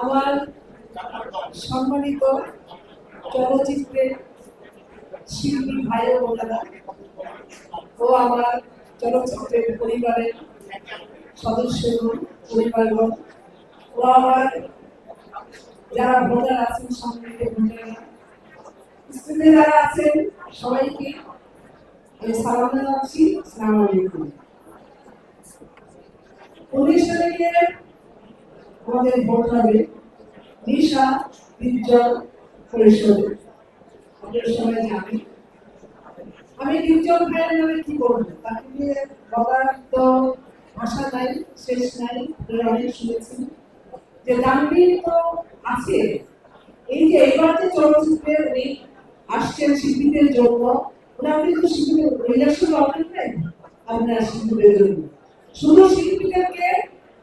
আমার সম্মানিত চলচ্চিত্রের শিল্পী ভাই ও ও আমার চলচ্চিত্রের পরিবারের সদস্যগণ পরিবারগণ ও আমার যারা ভোটার আছেন, সম্মানিত ভোটাররা স্কুলে যারা আছেন, সবাইকে সালাম জানাচ্ছি। সালাম আলাইকুম। উনিশ তারিখে আমাদের ভোট হবে নিশা বিজ্জল পরিষদে আপনারা সবাই জানেন আমি কি বলব? তাকে নিয়ে বলার তো ভাষা নাই, শেষ নাই অনেক শুনেছেন। যে গাম্ভীর তো আছে। এই যে এবার যে চলচ্চিত্রে উনি আসছেন শিল্পীদের জন্য, ওনার কিন্তু শিল্পীদের রিলেশন অনেক নেই। আপনার শিল্পীদের জন্য। শুধু শিল্পীদেরকে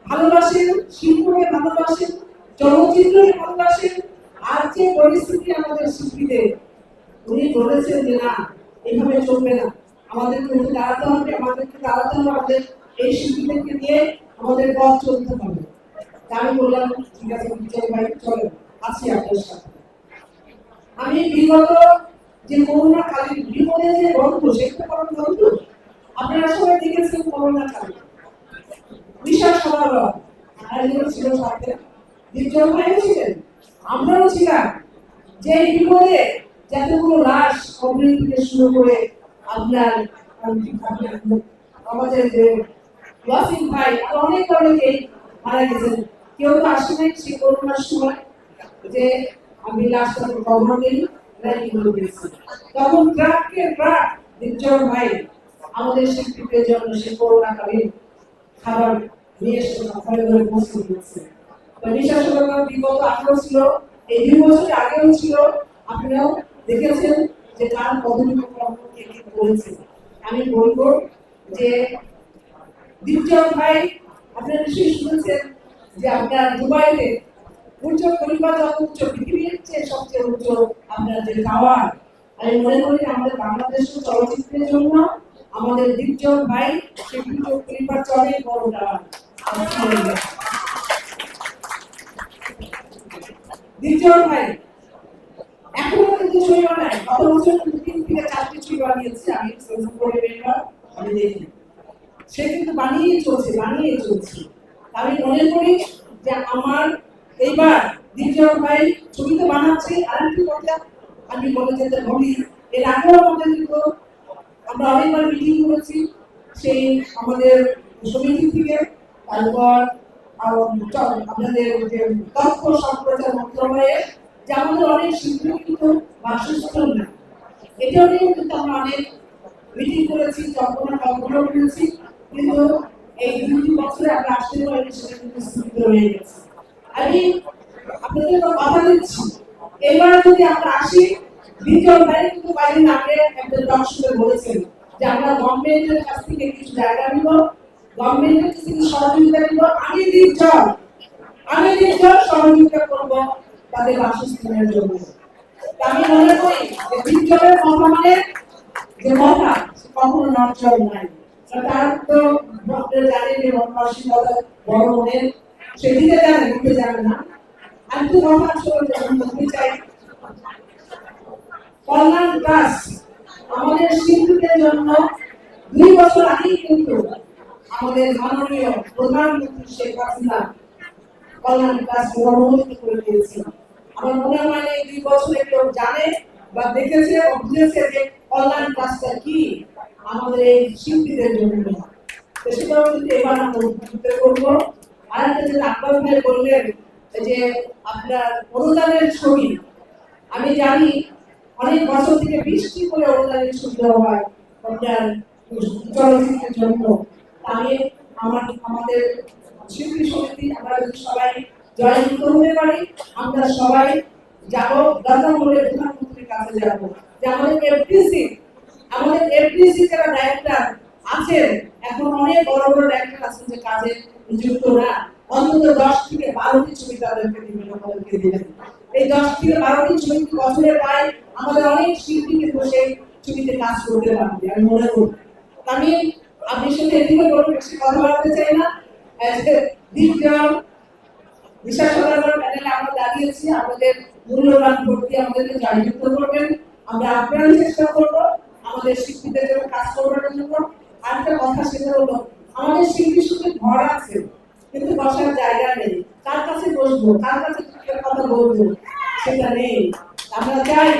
ভালোবাসেন, শিল্পকে ভালোবাসেন, চলচ্চিত্রকে ভালোবাসেন, আর যে পরিস্থিতি আমাদের শিল্পীদের, উনি বলেছেন যে না, এভাবে চলবে না। আমাদেরকে উঠে দাঁড়াতে হবে, আমাদেরকে দাঁড়াতে হবে, আমাদের এই শিল্পীদেরকে নিয়ে আমাদের পথ চলতে হবে। আমি বললাম, ঠিক আছে বিচার ভাই চলো আছি আপনার সাথে। আমি বিগত যে করোনা কালীন বিপদে যে গল্প সেটা কোন গল্প, আপনারা সবাই দেখেছেন করোনা কালীন বিশাল আয়োজন ছিল সাথে দীপজল ভাইও ছিলেন? আমরাও ছিলাম। যে বিপদে লাশ থেকে শুরু করে আপনার, আমাদের যে ওয়াসিম ভাই, আর অনেক অনেকেই মারা গেছেন। কেউ তো আসে নাই করোনার সময় যে আমি কবর নেই রাইটিং করেছি তখন ট্রাককে ট্রাক ভাই, আমাদের শিল্পীদের জন্য সে করোনা কালীন খাবার নিয়ে আমি বলব যে ভাই আপনারা নিশ্চয়ই শুনেছেন যে আপনার দুবাইতে উচ্চ পরিবার উচ্চ পৃথিবীর চেয়ে সবচেয়ে উচ্চ আপনার যে টাওয়ার আমি মনে করি আমাদের বাংলাদেশের চলচ্চিত্রের জন্য আমাদের দীপজল ভাই সেই উচ্চ পরিবার চলে, বড় টাওয়ার মনে করি যে আমার এইবার দ্বিতীয় ভাই ছবি তো বানাচ্ছে আরেকটি কথা আমি বলে যেতে বলি আগেও আমাদের কিন্তু, আমরা অনেকবার মিটিং করেছি, সেই আমাদের সমিতি থেকে। তারপর আপনাদের যে আমাদের অনেক শিল্পী কিন্তু বাসস্থান না নিয়েও কিন্তু আমরা অনেক মিটিং করেছি কিন্তু এই বছরে আমরা আসতে সেটা কিন্তু স্থগিত হয়ে গেছে। আমি আপনাদের কথা দিচ্ছি। এবার যদি আমরা আসি, দ্বিতীয় ভাই কিন্তু কয়েকদিন আগে একটা দর্শকে বলেছেন যে আমরা গভর্নমেন্টের কাছ থেকে কিছু জায়গা নিব। গভর্নমেন্টের কাছ সহযোগিতা নিব আমি দ্বিতীয় আমি দ্বিতীয় সহযোগিতা করব, তাদের বাসস্থানের জন্য। আমি মনে করি যে কথা মানে যে সে কখনো নচল নাই তার তো ভক্তের জানেন যে মানসিকতা বড় মনের, সেদিকে জানে কিন্তু জানে না। আমি তো কথা আসলে চাই, কল্যাণ ট্রাস্ট আমাদের শিল্পীদের জন্য দুই বছর আগেই কিন্তু আমাদের মাননীয় প্রধানমন্ত্রী শেখ হাসিনা কল্যাণ ট্রাস্ট অনুমোদিত করে দিয়েছিল আমার মনে হয় এই দুই বছরে কেউ জানে বা দেখেছে বুঝেছে যে কল্যাণ ট্রাস্টটা কি? আমাদের এই শিল্পীদের জন্য সেটাও কিন্তু এবার আমরা করব। আর একটা যেটা আকবর ভাই বললেন যে আপনার অনুদানের ছবি, আমি জানি অনেক বছর থেকে বৃষ্টি করে অনুদানের দেওয়া হয় আপনার চলচ্চিত্রের জন্য। আমি আমার আমাদের শিল্পী সমিতি, আমরা যদি সবাই জয়যুক্ত হতে পারি, আমরা সবাই যাব গতমূলে প্রধানমন্ত্রীর কাছে যাব। যে আমাদের এফডিসি আমাদের এফডিসি যারা ডাইরেক্টর আছেন, এখন অনেক বড় বড় ডাইরেক্টর আছেন যে কাজে নিযুক্ত না। অন্তত দশ থেকে বারোটি ছবি তাদেরকে দিবেন, আমাদেরকে দিবেন। এই দশ থেকে বারোটি ছবি বছরে পাই আমাদের অনেক শিল্পী সেই ছবিতে কাজ করতে পারবে, আমি মনে করি। তা আমি সাথে এদিকে কোনো বেশি কথা বলতে চাই না। দ্বিতীয় বিশাল সদাগর প্যানেলে আমরা দাঁড়িয়েছি। আমাদের মূল্যবান ভর্তি আমাদেরকে জয়যুক্ত করবেন। আমরা আপ্রাণ চেষ্টা করব আমাদের শিল্পীদের জন্য কাজ করবার জন্য। আর একটা কথা সেটা হলো, আমাদের শিল্পী শুধু ঘর আছে, কিন্তু বসার জায়গা নেই। কার কাছে বসবো, কার কাছে কথা বলব, সেটা নেই। আমরা চাই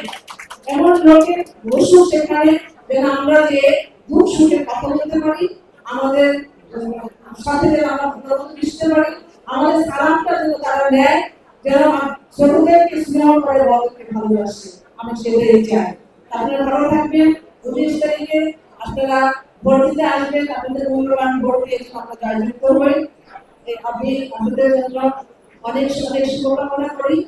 এমন লোকের বসু সেখানে, যেন আমরা যে দুঃখ সুখে কথা বলতে পারি, আমাদের সাথে যেন আমরা ভালো মিশতে পারি, আমাদের সালামটা যেন তারা নেয়, যেন ছোটদেরকে স্নেহ করে বড়দেরকে ভালোবাসে। আমি সেটাই চাই। আপনারা ভালো থাকবেন, উনিশ তারিখে আপনারা ভোট দিতে আসবেন, আপনাদের মূল্যবান ভোট দিয়ে আমরা জয়যুক্ত এই আমি আপনাদের জন্য অনেক অনেক শুভকামনা করি।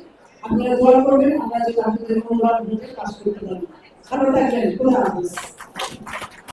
আপনারা দোয়া করবেন, আমরা যেন আপনাদের মূল্যবান ভোটে পাস করতে পারি। ভালো থাকবেন, খুদা হাফিজ।